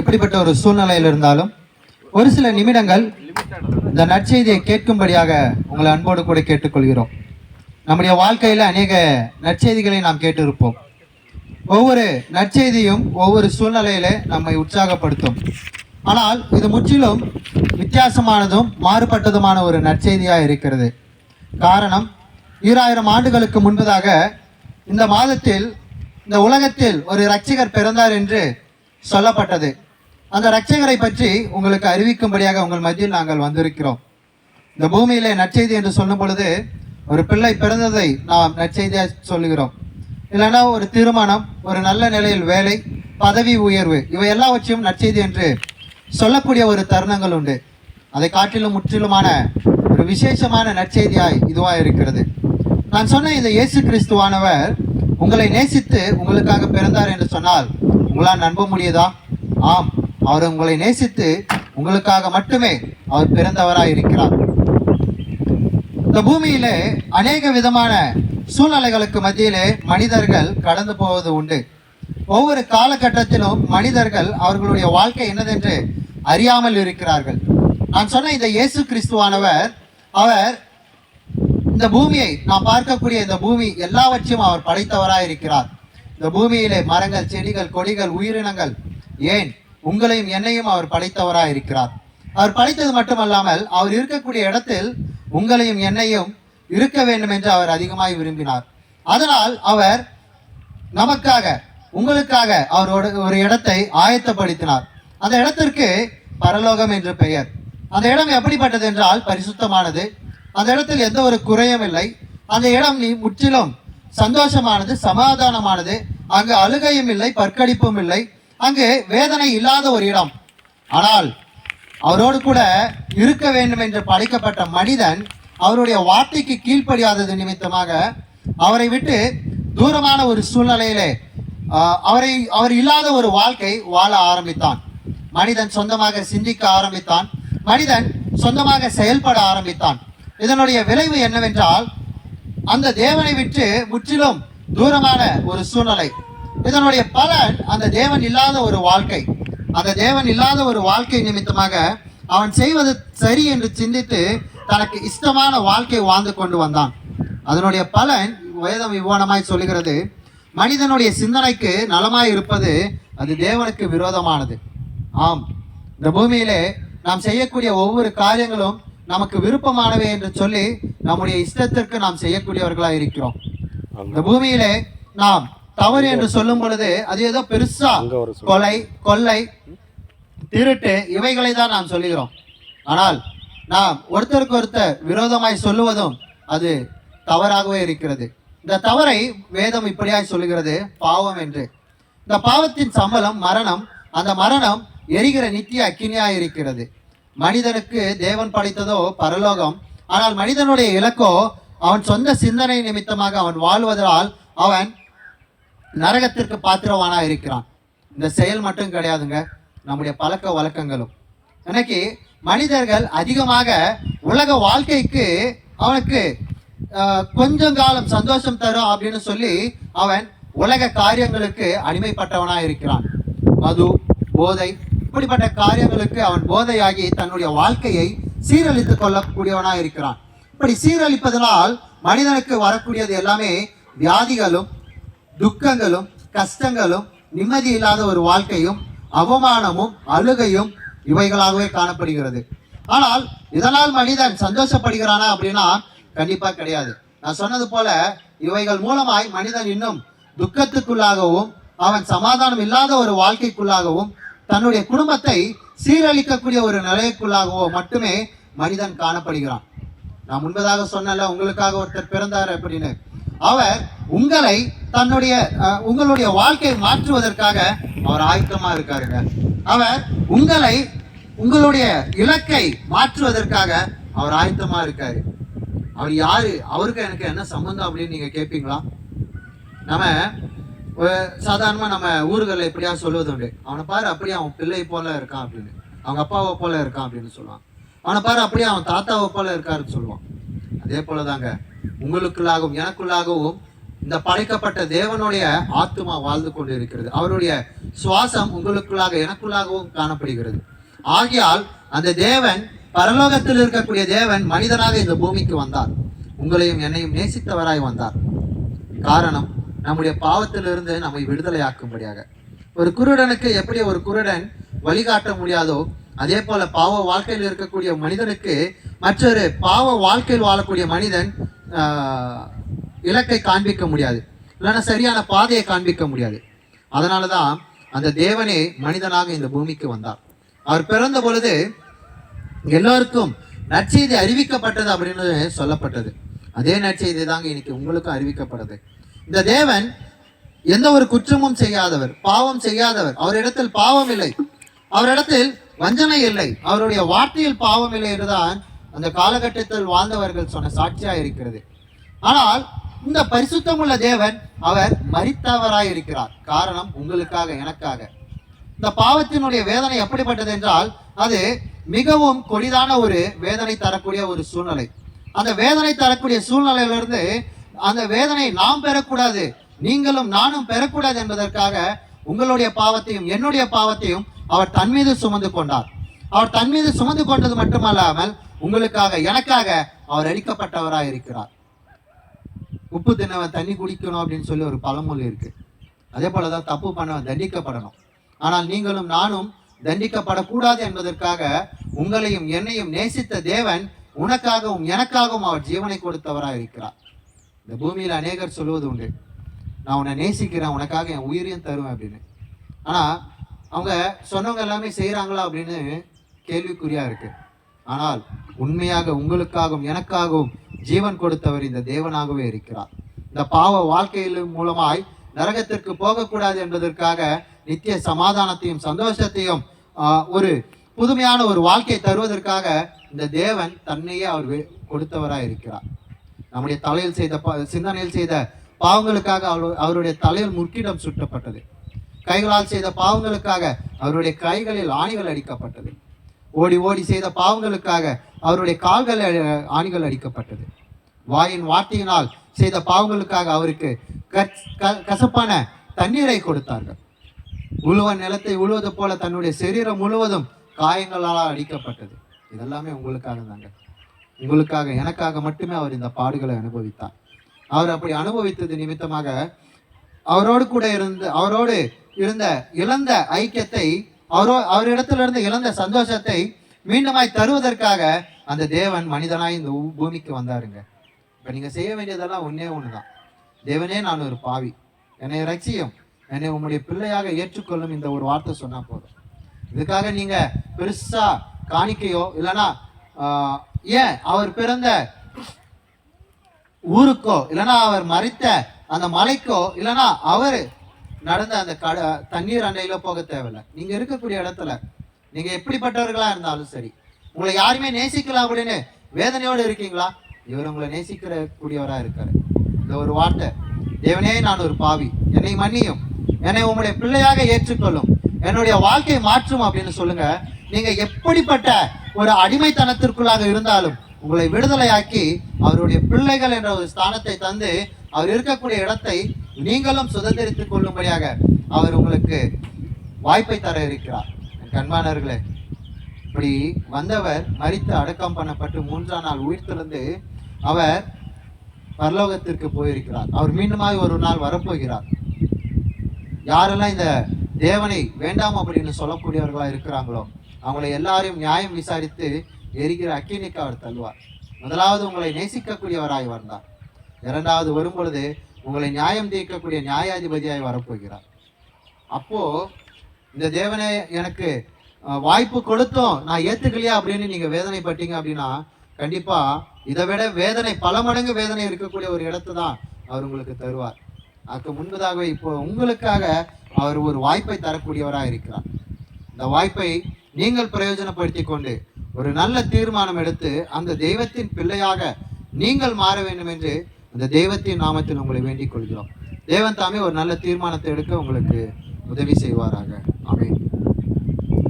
எப்படிப்பட்ட ஒரு சூழ்நிலையில் இருந்தாலும் ஒரு சில நிமிடங்கள் இந்த நற்செய்தியை கேட்கும்படியாக உங்களை அன்போடு கூட கேட்டுக்கொள்கிறோம். நம்முடைய வாழ்க்கையில் அநேக நற்செய்திகளை நாம் கேட்டிருப்போம். ஒவ்வொரு நற்செய்தியும் ஒவ்வொரு சூழ்நிலையில நம்மை உற்சாகப்படுத்தும். ஆனால் இது முற்றிலும் வித்தியாசமானதும் மாறுபட்டதுமான ஒரு நற்செய்தியாக இருக்கிறது. காரணம் ஈராயிரம் ஆண்டுகளுக்கு முன்பதாக இந்த மாதத்தில் இந்த உலகத்தில் ஒரு ரட்சிகர் பிறந்தார் என்று சொல்லப்பட்டது. அந்த ரட்சகரை பற்றி உங்களுக்கு அறிவிக்கும்படியாக உங்கள் மத்தியில் நாங்கள் வந்திருக்கிறோம். இந்த பூமியிலே நற்செய்தி என்று சொல்லும் பொழுது ஒரு பிள்ளை பிறந்ததை நாம் நற்செய்தியாக சொல்லுகிறோம். இல்லைன்னா ஒரு திருமணம் ஒரு நல்ல நிலையில் வேலை பதவி உயர்வு இவை எல்லாவற்றையும் நற்செய்தி என்று சொல்லக்கூடிய ஒரு தருணங்கள் உண்டு. அதை காட்டிலும் முற்றிலுமான ஒரு விசேஷமான நற்செய்தியாய் இதுவாக இருக்கிறது. நான் சொன்ன இந்த இயேசு கிறிஸ்துவானவர் உங்களை நேசித்து உங்களுக்காக பிறந்தார் என்று சொன்னால் உங்களால் நம்ப முடியுதா? ஆம். அவர் உங்களை நேசித்து உங்களுக்காக மட்டுமே அவர் பிறந்தவராய் இருக்கிறார் இந்த பூமியிலே அநேக விதமான சூழ்நிலைகளுக்கு மத்தியிலே மனிதர்கள் கடந்து போவது உண்டு. ஒவ்வொரு காலகட்டத்திலும் மனிதர்கள் அவர்களுடைய வாழ்க்கை என்னதென்று அறியாமல் இருக்கிறார்கள். நான் சொன்ன இந்த இயேசு கிறிஸ்துவானவர் அவர் இந்த பூமியை நாம் பார்க்கக்கூடிய இந்த பூமி எல்லாவற்றையும் அவர் படைத்தவராய் இருக்கிறார் இந்த பூமியிலே மரங்கள் செடிகள் கொடிகள் உயிரினங்கள் ஏன் உங்களையும் என்னையும் அவர் படைத்தவராய் இருக்கிறார் அவர் படைத்தது மட்டுமல்லாமல் அவர் இருக்கக்கூடிய இடத்தில் உங்களையும் என்னையும் இருக்க வேண்டும் என்று அவர் அதிகமாய் விரும்பினார். அதனால் அவர் நமக்காக உங்களுக்காக அவரோட ஒரு இடத்தை ஆயத்தப்படுத்தினார். அந்த இடத்திற்கு பரலோகம் என்று பெயர். அந்த இடம் எப்படிப்பட்டது என்றால் பரிசுத்தமானது. அந்த இடத்தில் எந்த ஒரு குறையும் இல்லை. அந்த இடம் நீ முற்றிலும் சந்தோஷமானது சமாதானமானது. அங்கு அழுகையும் இல்லை பற்கடிப்பும் இல்லை. அங்கு வேதனை இல்லாத ஒரு இடம். ஆனால் அவரோடு கூட இருக்க வேண்டும் என்று படைக்கப்பட்ட மனிதன் அவருடைய வார்த்தைக்கு கீழ்ப்படியாதது நிமித்தமாக அவரை விட்டு தூரமான ஒரு சூழ்நிலையிலே அவரை அவர் இல்லாத ஒரு வாழ்க்கை வாழ ஆரம்பித்தான். மனிதன் சொந்தமாக சிந்திக்க ஆரம்பித்தான். மனிதன் சொந்தமாக செயல்பட ஆரம்பித்தான். இதனுடைய விளைவு என்னவென்றால் அந்த தேவனை விட்டு முற்றிலும் தூரமான ஒரு சூழ்நிலை இதனுடைய பலன் அந்த தேவன் இல்லாத ஒரு வாழ்க்கை. அந்த தேவன் இல்லாத ஒரு வாழ்க்கை நிமித்தமாக அவன் செய்வது சரி என்று சிந்தித்து தனக்கு இஷ்டமான வாழ்க்கை வாழ்ந்து கொண்டு வந்தான். அதனுடைய பலன் வேதம் விவானமாய் சொல்லுகிறது மனிதனுடைய சிந்தனைக்கு நலமாய் இருப்பது அது தேவனுக்கு விரோதமானது. ஆம் இந்த பூமியிலே நாம் செய்யக்கூடிய ஒவ்வொரு காரியங்களும் நமக்கு விருப்பமானவை என்று சொல்லி நம்முடைய இஷ்டத்திற்கு நாம் செய்யக்கூடியவர்களாக இருக்கிறோம். இந்த பூமியிலே நாம் தவறு என்று சொல்லும் பொழுது அது ஏதோ பெருசா கொலை கொள்ளை திருட்டு இவைகளை தான் நாம் சொல்லுகிறோம். ஆனால் நாம் ஒருத்தருக்கு ஒருத்தர் விரோதமாய் சொல்லுவதும் அது தவறாகவே இருக்கிறது. இந்த தவறை வேதம் இப்படியாய் சொல்லுகிறது பாவம் என்று. இந்த பாவத்தின் சம்பளம் மரணம் அந்த மரணம் எரிகிற நித்திய அக்கினியாய் இருக்கிறது. மனிதனுக்கு தேவன் படைத்ததோ பரலோகம் ஆனால் மனிதனுடைய இலக்கோ அவன் சொந்த சிந்தனை நிமித்தமாக அவன் வாழ்வதால் அவன் நரகத்திற்கு பாத்திரவானா இருக்கிறான். இந்த செயல் மட்டும் கிடையாதுங்க. நம்முடைய பழக்க வழக்கங்களும். எனக்கு மனிதர்கள் அதிகமாக உலக வாழ்க்கைக்கு அவனுக்கு கொஞ்சம் காலம் சந்தோஷம் தரும் அப்படின்னு சொல்லி அவன் உலக காரியங்களுக்கு அடிமைப்பட்டவனா இருக்கிறான். மது போதை இப்படிப்பட்ட காரியங்களுக்கு அவன் போதையாகி தன்னுடைய வாழ்க்கையை சீரழித்துக் கொள்ளக்கூடியவனா இருக்கிறான். இப்படி சீரழிப்பதனால் மனிதனுக்கு வரக்கூடியது எல்லாமே வியாதிகளும் துக்கங்களும் கஷ்டங்களும் நிம்மதி இல்லாத ஒரு வாழ்க்கையும் அவமானமும் அழுகையும் இவைகளாகவே காணப்படுகிறது. ஆனால் இதனால் மனிதன் சந்தோஷப்படுகிறானா அப்படின்னா கண்டிப்பா கிடையாது. நான் சொன்னது போல இவைகள் மூலமாய் மனிதன் இன்னும் துக்கத்துக்குள்ளாகவும் அவன் சமாதானம் இல்லாத ஒரு வாழ்க்கைக்குள்ளாகவும் தன்னுடைய குடும்பத்தை சீரழிக்கக்கூடிய ஒரு நிலைக்குள்ளாகவோ மட்டுமே மனிதன் காணப்படுகிறான். நான் முன்பதாக சொன்னல உங்களுக்காக ஒருத்தர் பிறந்தார் அப்படின்னு. அவர் உங்களை தன்னுடைய அஹ், உங்களுடைய வாழ்க்கையை மாற்றுவதற்காக அவர் ஆயத்தமா இருக்காருங்க. அவர் உங்களை உங்களுடைய இலக்கை மாற்றுவதற்காக அவர் ஆயத்தமா இருக்காரு. அவர் யாரு? அவருக்கு எனக்கு என்ன சம்பந்தம் அப்படின்னு நீங்க கேட்பீங்களா நம்ம சாதாரணமா நம்ம ஊர்களில் எப்படியா சொல்லுவது உண்டு. அவனை பாரு அப்படியே அவன் பிள்ளை போல இருக்கான் அப்படின்னு. அவங்க அப்பாவை போல இருக்கான் அப்படின்னு சொல்லுவான். அவனை பாரு அப்படியே அவன் தாத்தாவை போல இருக்காருன்னு சொல்லுவான். அதே போலதாங்க. உங்களுக்குள்ளாகவும் எனக்குள்ளாகவும் இந்த படைக்கப்பட்ட தேவனுடைய ஆத்மா வாழ்ந்து கொண்டு இருக்கிறது அவருடைய சுவாசம் உங்களுக்குள்ளாக எனக்குள்ளாகவும் காணப்படுகிறது. ஆகையால் அந்த தேவன் பரலோகத்தில் இருக்கக்கூடிய தேவன் மனிதனாக இந்த பூமிக்கு வந்தார். உங்களையும் என்னையும் நேசித்தவராய் வந்தார். காரணம் நம்முடைய பாவத்திலிருந்து நம்மை விடுதலையாக்கும்படியாக. ஒரு குருடனுக்கு எப்படி ஒரு குருடன் வழிகாட்ட முடியாதோ அதே போல பாவ வாழ்க்கையில் இருக்கக்கூடிய மனிதனுக்கு மற்றொரு பாவ வாழ்க்கையில் வாழக்கூடிய மனிதன் இலக்கை காண்பிக்க முடியாது. இல்லைன்னா சரியான பாதையை காண்பிக்க முடியாது. அதனால தான் அந்த தேவனே மனிதனாக இந்த பூமிக்கு வந்தார். அவர் பிறந்த பொழுது எல்லோருக்கும் நற்செய்தி அறிவிக்கப்பட்டது அப்படின்னு சொல்லப்பட்டது. அதே நற்செய்தி தாங்க இன்னைக்கு உங்களுக்கும் அறிவிக்கப்படுது. இந்த தேவன் எந்த ஒரு குற்றமும் செய்யாதவர் பாவம் செய்யாதவர். அவரிடத்தில் பாவம் இல்லை. அவரிடத்தில் வஞ்சனை இல்லை. அவருடைய வார்த்தையில் பாவம் இல்லை என்றுதான் அந்த காலகட்டத்தில் வாழ்ந்தவர்கள் சொன்ன சாட்சியா இருக்கிறது. ஆனால் இந்த பரிசுத்தமுள்ள தேவன் அவர் மறித்தவராய் இருக்கிறார் காரணம் உங்களுக்காக எனக்காக. இந்த பாவத்தினுடைய வேதனை எப்படிப்பட்டது என்றால் அது மிகவும் கொடிதான ஒரு வேதனை தரக்கூடிய ஒரு சூழ்நிலை. அந்த வேதனை தரக்கூடிய சூழ்நிலையிலிருந்து அந்த வேதனை நாம் பெறக்கூடாது நீங்களும் நானும் பெறக்கூடாது என்பதற்காக உங்களுடைய பாவத்தையும் என்னுடைய பாவத்தையும் அவர் தன் மீது சுமந்து கொண்டார். அவர் தன் மீது சுமந்து கொண்டது மட்டுமல்லாமல் உங்களுக்காக எனக்காக அவர் அழிக்கப்பட்டவராக இருக்கிறார் உப்பு தின்னவன் தண்ணி குடிக்கணும் அப்படின்னு சொல்லி ஒரு பழமொழி இருக்கு. அதே போலதான் தப்பு பண்ணவன் தண்டிக்கப்படணும். ஆனால் நீங்களும் நானும் தண்டிக்கப்படக்கூடாது என்பதற்காக உங்களையும் என்னையும் நேசித்த தேவன் உனக்காகவும் எனக்காகவும் அவர் ஜீவனை கொடுத்தவராக இருக்கிறார் இந்த பூமியில் அநேகர் சொல்வது உண்டு. நான் உன்னை நேசிக்கிறேன் உனக்காக என் உயிரையும் தருவேன் அப்படின்னு. ஆனால் அவங்க சொன்னவங்க எல்லாமே செய்கிறாங்களா அப்படின்னு கேள்விக்குறியாக இருக்குது ஆனால் உண்மையாக உங்களுக்காகவும் எனக்காகவும் ஜீவன் கொடுத்தவர் இந்த தேவனாகவே இருக்கிறார். இந்த பாவ வாழ்க்கையிலும் மூலமாய் நரகத்திற்கு போகக்கூடாது என்பதற்காக நித்திய சமாதானத்தையும் சந்தோஷத்தையும் ஒரு புதுமையான ஒரு வாழ்க்கை தருவதற்காக இந்த தேவன் தன்னையே அவர் கொடுத்தவராக இருக்கிறார். நம்முடைய தலையில் செய்த பா- சிந்தனையில் செய்த பாவங்களுக்காக அவர் அவருடைய தலையில் முற்கிடம் சுட்டப்பட்டது. கைகளால் செய்த பாவங்களுக்காக அவருடைய கைகளில் ஆணிகள் அடிக்கப்பட்டது. ஓடி ஓடி செய்த பாவங்களுக்காக அவருடைய கால்கள் ஆணிகள் அடிக்கப்பட்டது. வாயின் வார்த்தையினால் செய்த பாவங்களுக்காக அவருக்கு கச்- க- கசப்பான தண்ணீரை கொடுத்தார்கள். உழுவ நிலத்தை உழுவது போல தன்னுடைய சரீரம் முழுவதும் காயங்களால் அடிக்கப்பட்டது. இதெல்லாமே உங்களுக்காக தாங்க. உங்களுக்காக எனக்காக மட்டுமே அவர் இந்த பாடுகளை அனுபவித்தார். அவர் அப்படி அனுபவித்தது நிமித்தமாக அவரோடு கூட இருந்து அவரோடு இருந்த இழந்த ஐக்கியத்தை அவரோ அவரிடத்திலிருந்து இழந்த சந்தோஷத்தை மீண்டுமாய் தருவதற்காக அந்த தேவன் மனிதனாய் இந்த பூமிக்கு வந்தாருங்க. இப்ப நீங்க செய்ய வேண்டியதெல்லாம் ஒன்னே ஒண்ணுதான். தேவனே நான் ஒரு பாவி. என்னை ரட்சியும் என்னை உங்களுடைய பிள்ளையாக ஏற்றுக்கொள்ளும் இந்த ஒரு வார்த்தை சொன்னா போதும். இதுக்காக நீங்க பெருசா காணிக்கையோ இல்லைன்னா ஆஹ், ஏன் அவர் பிறந்த ஊருக்கோ இல்லைன்னா அவர் மறைத்த அந்த மலைக்கோ இல்லைன்னா அவர் நடந்த அந்த கட தண்ணீர் அண்டையில போக தேவையில்லை. நீங்க இருக்கக்கூடிய இடத்துல நீங்க எப்படிப்பட்டவர்களா இருந்தாலும் சரி உங்களை யாருமே நேசிக்கலாம் அப்படின்னு வேதனையோடு இருக்கீங்களா? இவர் உங்களை நேசிக்கிற கூடியவராக இருக்காரு. இந்த ஒரு வார்த்தை தேவனே நான் ஒரு பாவி. என்னை மன்னியும். என்னை உங்களுடைய பிள்ளையாக ஏற்றுக்கொள்ளும். என்னுடைய வாழ்க்கை மாற்றும் அப்படின்னு சொல்லுங்க. நீங்க எப்படிப்பட்ட ஒரு அடிமைத்தனத்திற்குள்ளாக இருந்தாலும் உங்களை விடுதலையாக்கி அவருடைய பிள்ளைகள் என்ற ஒரு ஸ்தானத்தை தந்து அவர் இருக்கக்கூடிய இடத்தை நீங்களும் சுதந்திரித்துக் கொள்ளும்படியாக அவர் உங்களுக்கு வாய்ப்பை தர இருக்கிறார். என் இப்படி வந்தவர் மறித்து அடக்கம் பண்ணப்பட்டு மூன்றாம் நாள் உயிர்த்திருந்து அவர் பரலோகத்திற்கு போயிருக்கிறார். அவர் மீண்டுமாய் ஒரு நாள் வரப்போகிறார். யாரெல்லாம் இந்த தேவனை வேண்டாம் அப்படின்னு சொல்லக்கூடியவர்களா இருக்கிறாங்களோ அவங்களை எல்லாரையும் நியாயம் விசாரித்து எரிகிற அக்கினிக்கு அவர் தள்ளுவார். முதலாவது உங்களை நேசிக்கக்கூடியவராய் வந்தார். இரண்டாவது வரும்பொழுது உங்களை நியாயம் தீர்க்கக்கூடிய நியாயாதிபதியாய் வரப்போகிறார். அப்போ இந்த தேவனே எனக்கு வாய்ப்பு கொடுத்தோம் நான் ஏத்துக்கலையா அப்படின்னு நீங்க வேதனைப்பட்டீங்க அப்படின்னா கண்டிப்பா இதை விட வேதனை பல மடங்கு வேதனை இருக்கக்கூடிய ஒரு இடத்தை தான் அவர் உங்களுக்கு தருவார். அதுக்கு முன்பதாகவே இப்போ உங்களுக்காக அவர் ஒரு வாய்ப்பை தரக்கூடியவராக இருக்கிறார். இந்த வாய்ப்பை நீங்கள் பிரயோஜனப்படுத்தி கொண்டு ஒரு நல்ல தீர்மானம் எடுத்து அந்த தெய்வத்தின் பிள்ளையாக நீங்கள் மாற வேண்டும் என்று அந்த தெய்வத்தின் நாமத்தில் உங்களை வேண்டிக் கொள்கிறோம். தேவன் தாமே ஒரு நல்ல தீர்மானத்தை எடுக்க உங்களுக்கு உதவி செய்வாராக. அமேன்